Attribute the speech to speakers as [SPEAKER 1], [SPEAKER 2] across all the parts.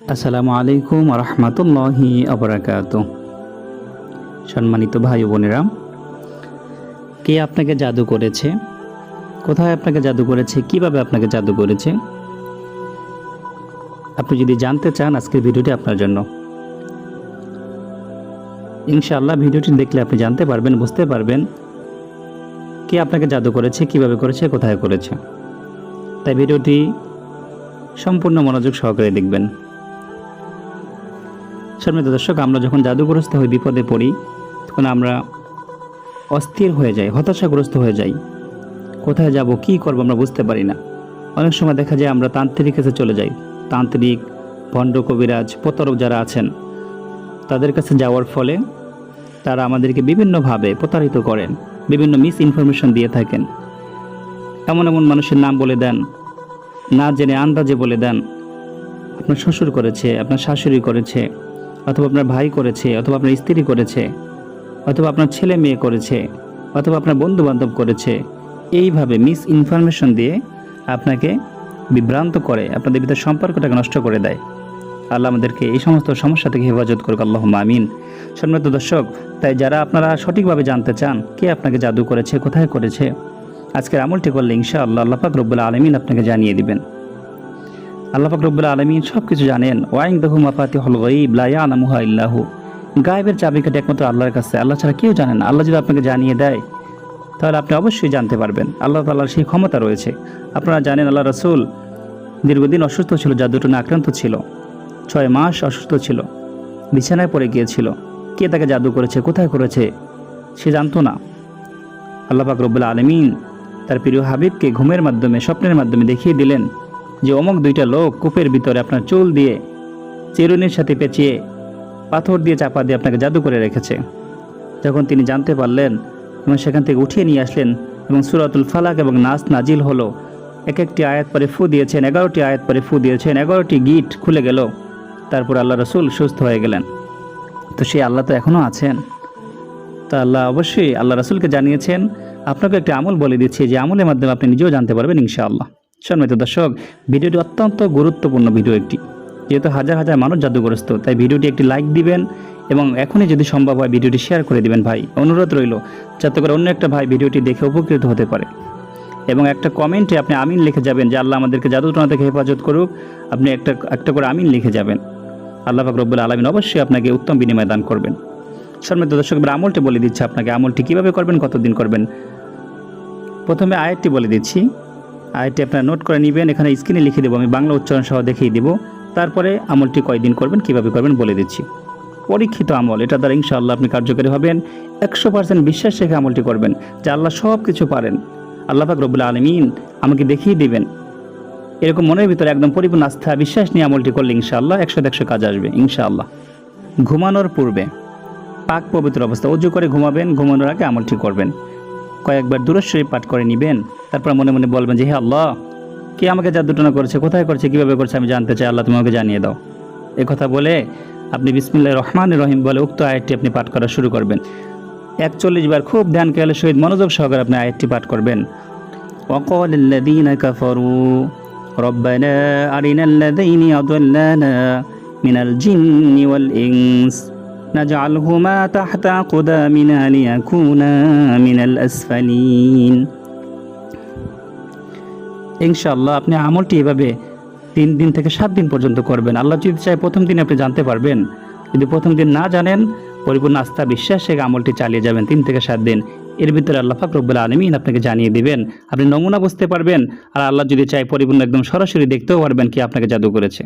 [SPEAKER 1] আসসালামু আলাইকুম রহমতুল্লাহি আবরাকাত সম্মানিত ভাই বোনেরা, কে আপনাকে জাদু করেছে? কোথায় আপনাকে জাদু করেছে? কীভাবে আপনাকে জাদু করেছে? আপনি যদি জানতে চান আজকের ভিডিওটি আপনার জন্য। ইনশাআল্লাহ ভিডিওটি দেখলে আপনি জানতে পারবেন, বুঝতে পারবেন কে আপনাকে জাদু করেছে, কীভাবে করেছে, কোথায় করেছে। তাই ভিডিওটি সম্পূর্ণ মনোযোগ সহকারে দেখবেন। সম্মানিত দর্শক, আমরা যখন জাদুগ্রস্ত হই বিপদে পড়ি, তখন আমরা অস্থির হয়ে যাই, হতাশাগ্রস্ত হয়ে যাই। কোথায় যাব, কি করব আমরা বুঝতে পারি না। অনেক সময় দেখা যায় আমরা তান্ত্রিক কাছে চলে যাই। তান্ত্রিক, ভণ্ড কবিরাজ, প্রতারক যারা আছেন, তাদের কাছে যাওয়ার ফলে তারা আমাদেরকে বিভিন্নভাবে প্রতারিত করেন, বিভিন্ন মিস ইনফরমেশন দিয়ে থাকেন। এমন এমন মানুষের নাম বলে দেন, না জেনে আন্দাজে বলে দেন, আপনার শ্বশুর করেছে, আপনার শাশুড়ি করেছে অথবা আপনার ভাই করেছে, অথবা আপনার স্ত্রী করেছে, অথবা আপনার ছেলে মেয়ে করেছে, অথবা আপনার বন্ধু বান্ধব করেছে, এইভাবে মিস ইনফরমেশন দিয়ে আপনাকে বিভ্রান্ত করে, আপনাদের ভিতরে সম্পর্কটাকে নষ্ট করে দেয়। আল্লাহ আমাদেরকে এই সমস্ত সমস্যা থেকে হেফাজত করুক আল্লাহ আমিন। সম্মানিত দর্শক, তাই যারা আপনারা সঠিকভাবে জানতে চান, কে আপনাকে জাদু করেছে, কোথায় করেছে, আজকের আমলটি করলে ইনশা আল্লাহ পাক রব্বুল আলমিন আপনাকে জানিয়ে দিবেন। আল্লাহ পাক রব্বুল আলমিন সব কিছু জানেন। ওয়াইং দাহু মাফাতি হল গইব লাইয়া আনামুহা ইল্লাহু। গায়েবের চাবিকাটি একমাত্র আল্লাহর কাছে। আল্লাহ ছাড়া কেউ জানেন আল্লাহ যদি আপনাকে জানিয়ে দেয়, তাহলে আপনি অবশ্যই জানতে পারবেন। আল্লাহ তাল্লাহর সেই ক্ষমতা রয়েছে। আপনারা জানেন আল্লাহ রসুল দীর্ঘদিন অসুস্থ ছিল জাদুটনে আক্রান্ত ছিল। ছয় মাস অসুস্থ ছিল। বিছানায় পড়ে গিয়েছিল। কে তাকে জাদু করেছে, কোথায় করেছে, সে জানতো না। আল্লাহ পাক রব্বুল আলমিন তার প্রিয় হাবিবকে ঘুমের মাধ্যমে, স্বপ্নের মাধ্যমে দেখিয়ে দিলেন যে অমুক দুইটা লোক কূপের ভিতরে আপনার চুল দিয়ে চিরুনির সাথে পেঁচিয়ে পাথর দিয়ে চাপা দিয়ে আপনাকে জাদু করে রেখেছে। যখন তিনি জানতে পারলেন এবং সেখান থেকে উঠিয়ে নিয়ে আসলেন এবং সুরাতুল ফালাক এবং নাস নাজিল হলো এক একটি আয়াত পরে ফু দিয়েছেন, এগারোটি আয়াত পরে ফু দিয়েছেন, এগারোটি গিট খুলে গেল, তারপর আল্লাহ রসুল সুস্থ হয়ে গেলেন। তো সেই আল্লাহ তো এখনও আছেন। তা আল্লাহ অবশ্যই আল্লাহ রসুলকে জানিয়েছেন, আপনাকে একটি আমল বলে দিচ্ছি, যে আমলের মাধ্যমে আপনি নিজেও জানতে পারবেন ইনশাআল্লাহ। সম্মানিত দর্শক, ভিডিওটি অত্যন্ত গুরুত্বপূর্ণ ভিডিও একটি। যেহেতু হাজার হাজার মানুষ জাদুগ্রস্ত, তাই ভিডিওটি একটি লাইক দিবেন এবং এখনই যদি সম্ভব হয় ভিডিওটি শেয়ার করে দিবেন ভাই। অনুরোধ রইল, যাতে করে অন্য একটা ভাই ভিডিওটি দেখে উপকৃত হতে পারে। এবং একটা কমেন্টে আপনি আমিন লিখে যাবেন যে, আল্লাহ আমাদেরকে জাদুটনা থেকে হেফাজত করুক। আপনি একটা একটা করে আমিন লিখে যাবেন। আল্লাহ পাক রব্বুল আলমিন অবশ্যই আপনাকে উত্তম বিনিময় দান করবেন। সম্মানিত দর্শক, এবার আমলটি বলে দিচ্ছে আপনাকে। আমলটি কীভাবে করবেন, কতদিন করবেন? প্রথমে আয়াতটি বলে দিচ্ছি। আয়াতটি আপনারা নোট করে নেবেন, এখানে স্ক্রিনে লিখে দেবো, আমি বাংলা উচ্চারণ সহ দেখিয়ে দিব। তারপরে আমলটি কয়দিন করবেন, কীভাবে করবেন বলে দিচ্ছি। পরীক্ষিত আমল, এটা দ্বারা ইনশাআল্লাহ আপনি কার্যকরী হবেন, একশো পার্সেন্ট বিশ্বাস রেখে আমলটি করবেন, যে আল্লাহ সব কিছু পারেন। আল্লাহ পাক রব্বুল আলমিন আমাকে দেখিয়ে দিবেন। এরকম মনের ভিতরে একদম পরিপূর্ণ আস্থা, বিশ্বাস নিয়ে আমলটি করলে ইনশাআল্লাহ একশো একশো কাজ আসবে, ইনশাআল্লাহ। ঘুমানোর পূর্বে পাক পবিত্র অবস্থা উজু করে ঘুমাবেন, ঘুমানোর আগে আমলটি করবেন। কয়েকবার দূরস্বরী পাঠ করে নেবেন তারপর মনে মনে বলবেন যে হে আল্লাহ কে আমাকে জাদুটনা করেছে কোথায় করেছে কীভাবে করেছে আমি জানতে চাই আল্লাহ তুমি আমাকে জানিয়ে দাও এ কথা বলে আপনি বিসমিল্লাহ রহমান রহিম বলে উক্ত আয়াতটি আপনি পাঠ করা শুরু করবেন একচল্লিশ বার খুব ধ্যান খেয়ালের সহিত মনোযোগ সহকারে আপনি আয়াতটি পাঠ করবেন وقال الذين كفروا ربنا أرنا الذين أضلانا من الجن والإنس نجعلهما تحت قدامنا ليكونا من الأسفلين ইনশাআল্লাহ আপনি আমলটি এভাবে তিন দিন থেকে সাত দিন পর্যন্ত করবেন আল্লাহ যদি চায় প্রথম দিন আপনি জানতে পারবেন যদি প্রথম দিন না জানেন পরিপূর্ণ আস্থা বিশ্বাস সে আমলটি চালিয়ে যাবেন তিন থেকে সাত দিন এর ভিতরে আল্লাহ ফাক রব্বুল আলমিন আপনাকে জানিয়ে দিবেন আপনি নমুনা বুঝতে পারবেন আর আল্লাহ যদি চায় পরিপূর্ণ একদম সরাসরি দেখতেও পারবেন কি আপনাকে জাদু করেছে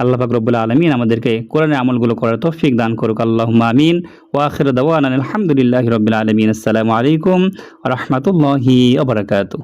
[SPEAKER 1] আল্লাহ পাক আলমিন আমাদেরকে কোরআনের আমলগুলো করার তৌফিক দান করুক। আল্লাহ আমিন। ওয়াখির দাওয়ান আলহামদুলিল্লাহ রবিল আলমিন। আসসালামু আলাইকুম রহমতুল্লাহি আবরকাতু